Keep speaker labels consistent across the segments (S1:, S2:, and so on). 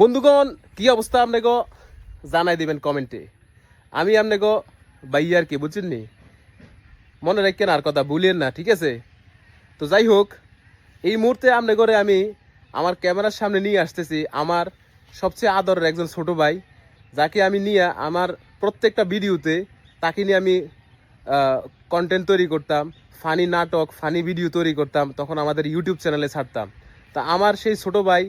S1: বন্ধুগণ, কি অবস্থা আপনি গো জানাই দিবেন কমেন্টে আমি আপনি গো বাইয়ার কি বুঝছেন নি? মনে রাখেন আর কথা ভুলেন না, ঠিক আছে? তো যাই হোক, এই মুহূর্তে আপনি করে আমি আমার ক্যামেরার সামনে নিয়ে আসতেছি আমার সবচেয়ে আদরের একজন ছোট ভাই, যাকে আমি নিয়ে আমার প্রত্যেকটা ভিডিওতে তাকে নিয়ে আমি কন্টেন্ট তৈরি করতাম ফানি নাটক ফানি ভিডিও তৈরি করতাম, তখন আমাদের ইউটিউব চ্যানেলে ছাড়তাম। তা আমার সেই ছোট ভাই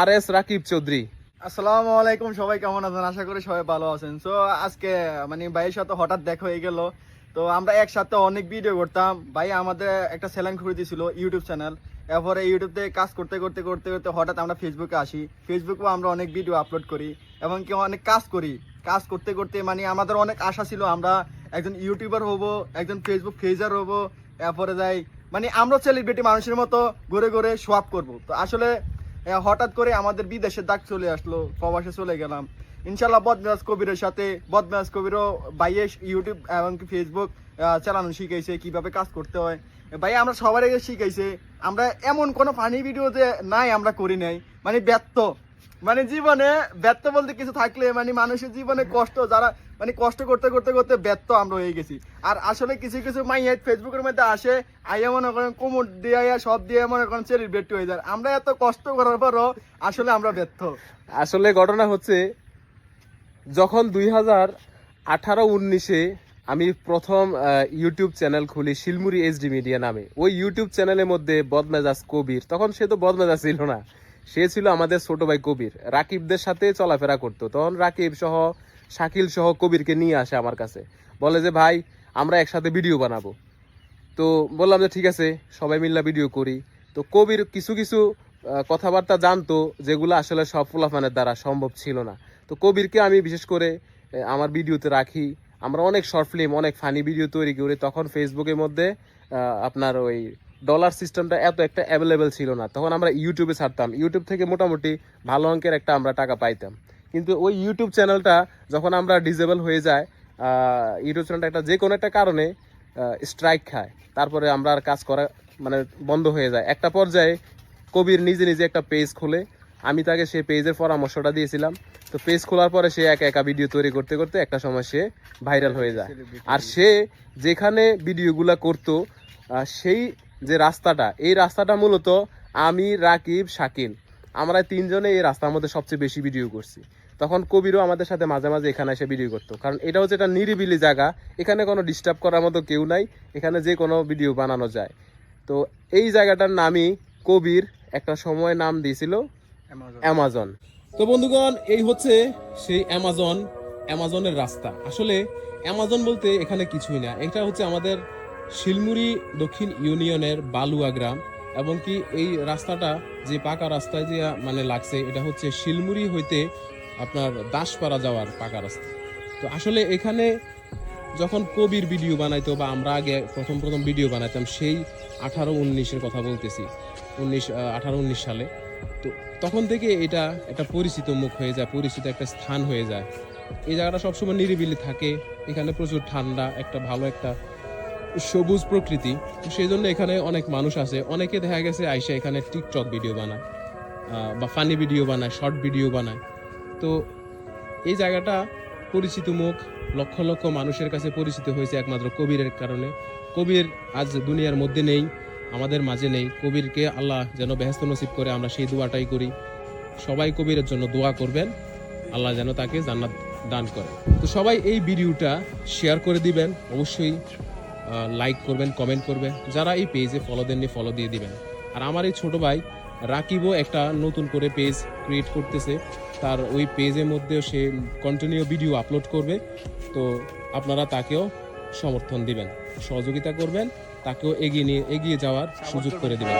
S1: আর এস রাকিব চৌধুরী।
S2: আসসালামু আলাইকুম, সবাই কেমন আছেন? আশা করি সবাই ভালো আছেন। সো আজকে মানে ভাইয়ের সাথে হঠাৎ দেখা হয়ে গেল। তো আমরা একসাথে অনেক ভিডিও করতাম। ভাই আমাদের একটা চ্যানেল খুলে দিয়েছিল ইউটিউব চ্যানেল এরপরে ইউটিউব থেকে কাজ করতে করতে করতে করতে হঠাৎ আমরা ফেসবুকে আসি। ফেসবুকেও আমরা অনেক ভিডিও আপলোড করি এবং কি অনেক কাজ করি। কাজ করতে করতে মানে আমাদের অনেক আশা ছিল আমরা একজন ইউটিউবার হব, একজন ফেসবুক ফেজার হব। এরপরে যাই মানে আমরা সেলিব্রিটি মানুষের মতো ঘুরে ঘুরে সোয়াপ করব। তো আসলে হঠাৎ করে আমাদের বিদেশে ডাক চলে আসলো, প্রবাসে চলে গেলাম। ইনশাল্লাহ বদমেরাজ কবিরের সাথে বদমেরাজ কবিরও বাইয়ে ইউটিউব এবং কি ফেসবুক চালানো শিখাইছে, কীভাবে কাজ করতে হয়। ভাই আমরা সবার আগে শিখাইছে, আমরা এমন কোনো ফানি ভিডিও যে নাই, আমরা করি নাই। মানে ব্যর্থ। মানে জীবনে ব্যর্থ বলতে কিছু থাকলে মানে মানুষের জীবনে কষ্ট, যারা মানে কষ্ট করতে করতে করতে ব্যর্থ আমরা হয়ে গেছি। আর আসলে কিছু কিছু মাইয়াত ফেসবুকের মধ্যে আসে আইয়া মনে করেন কোমর দিয়ে সব দিয়ে মনে করেন সেলিব্রেট হয়ে যায়। আমরা এত কষ্ট করার পরও আসলে আমরা ব্যর্থ।
S1: আসলে ঘটনা হচ্ছে, যখন দুই হাজার আঠারো উনিশে আমি প্রথম ইউটিউব চ্যানেল খুলি শিলমুড়ি এইচডি মিডিয়া নামে, ওই ইউটিউব চ্যানেলের মধ্যে বদমেজাজ কবির, তখন সে তো বদমেজাজ ছিল না। সে ছিল আমাদের ছোট ভাই কবির। রাকিবদের সাথে চলাফেরা করতো। তখন রাকিব সহ শাকিল সহ কবিরকে নিয়ে আসে আমার কাছে। বলে যে, ভাই, আমরা একসাথে ভিডিও বানাবো। তো বললাম যে, ঠিক আছে, সবাই মিল্লা ভিডিও করি। তো কবির কিছু কিছু কথাবার্তা জানতো, যেগুলো আসলে সব ফুলাফানের দ্বারা সম্ভব ছিল না। তো কবিরকে আমি বিশেষ করে আমার ভিডিওতে রাখি। আমরা অনেক শর্ট ফিল্ম অনেক ফানি ভিডিও তৈরি করি। তখন ফেসবুকের মধ্যে আপনার ওই ডলার সিস্টেমটা এত একটা অ্যাভেলেবেল ছিল না। তখন আমরা ইউটিউবে ছাড়তাম। ইউটিউব থেকে মোটামুটি ভালো অঙ্কের একটা আমরা টাকা পাইতাম। কিন্তু ওই ইউটিউব চ্যানেলটা যখন আমরা ডিজেবল হয়ে যায় ইউটিউব চ্যানেলটা একটা যে কোনো একটা কারণে স্ট্রাইক খায়। তারপরে আমরা আর কাজ করা মানে বন্ধ হয়ে যায়। একটা পর্যায়ে কবির নিজে নিজে একটা পেজ খুলে। আমি তাকে সেই পেজের পরামর্শটা দিয়েছিলাম। তো পেজ খোলার পরে সে একা একা ভিডিও তৈরি করতে করতে একটা সময় সে ভাইরাল হয়ে যায়। আর সে যেখানে ভিডিওগুলা করতো সেই যে রাস্তাটা এই রাস্তাটা মূলত আমি রাকিব শাকিল। আমরা তিনজনে এই রাস্তার মধ্যে সবচেয়ে বেশি ভিডিও করছি। তখন কবিরও আমাদের সাথে মাঝে মাঝে এখানে এসে ভিডিও করতো। কারণ এটা হচ্ছে একটা নিরিবিলি জায়গা। এখানে কোনো ডিস্টার্ব করার মতো কেউ নাই। এখানে যে কোনো ভিডিও বানানো যায়। তো এই জায়গাটার নামই কবির একটা সময় নাম দিয়েছিল অ্যামাজন তো বন্ধুগণ এই হচ্ছে সেই অ্যামাজন অ্যামাজনের রাস্তা। আসলে অ্যামাজন বলতে এখানে কিছুই না। এটা হচ্ছে আমাদের শিলমুড়ি দক্ষিণ ইউনিয়নের বালুয়া গ্রাম, এবং কি এই রাস্তাটা যে পাকা রাস্তায় যে মানে লাগছে, এটা হচ্ছে শিলমুড়ি হইতে আপনার দাসপাড়া যাওয়ার পাকা রাস্তা। তো আসলে এখানে যখন কবির ভিডিও বানাইতো বা আমরা আগে প্রথম প্রথম ভিডিও বানাইতাম, সেই আঠারো উনিশের কথা বলতেছি, উনিশ আঠারো উনিশ সালে। তো তখন থেকে এটা একটা পরিচিত মুখ হয়ে যায়, পরিচিত একটা স্থান হয়ে যায়। এই জায়গাটা সবসময় নিরিবিলি থাকে, এখানে প্রচুর ঠান্ডা, একটা ভালো একটা সবুজ প্রকৃতি সেই জন্য এখানে অনেক মানুষ আছে। অনেকে দেখা গেছে আইসা এখানে টিকটক ভিডিও বানায় বা ফানি ভিডিও বানায়, শর্ট ভিডিও বানায়। তো এই জায়গাটা পরিচিত মুখ, লক্ষ লক্ষ মানুষের কাছে পরিচিত হয়েছে একমাত্র কবিরের কারণে। কবির আজ দুনিয়ার মধ্যে নেই, আমাদের মাঝে নেই। কবিরকে আল্লাহ যেন বেহেস্ত নসিব করে আমরা সেই দোয়াটাই করি। সবাই কবিরের জন্য দোয়া করবেন, আল্লাহ যেন তাকে জান্নাত দান করে। তো সবাই এই ভিডিওটা শেয়ার করে দিবেন, অবশ্যই লাইক করবেন কমেন্ট করবেন। যারা এই পেজে ফলো দেননি ফলো দিয়ে দিবেন। আর আমার এই ছোট ভাই রাকিবও একটা নতুন করে পেজ ক্রিয়েট করতেছে। তার ওই পেজের মধ্যেও সে কন্টিনিউ ভিডিও আপলোড করবে। তো আপনারা তাকেও সমর্থন দিবেন, সহযোগিতা করবেন, তাকেও এগিয়ে নিয়ে এগিয়ে যাওয়ার সুযোগ করে দিবেন।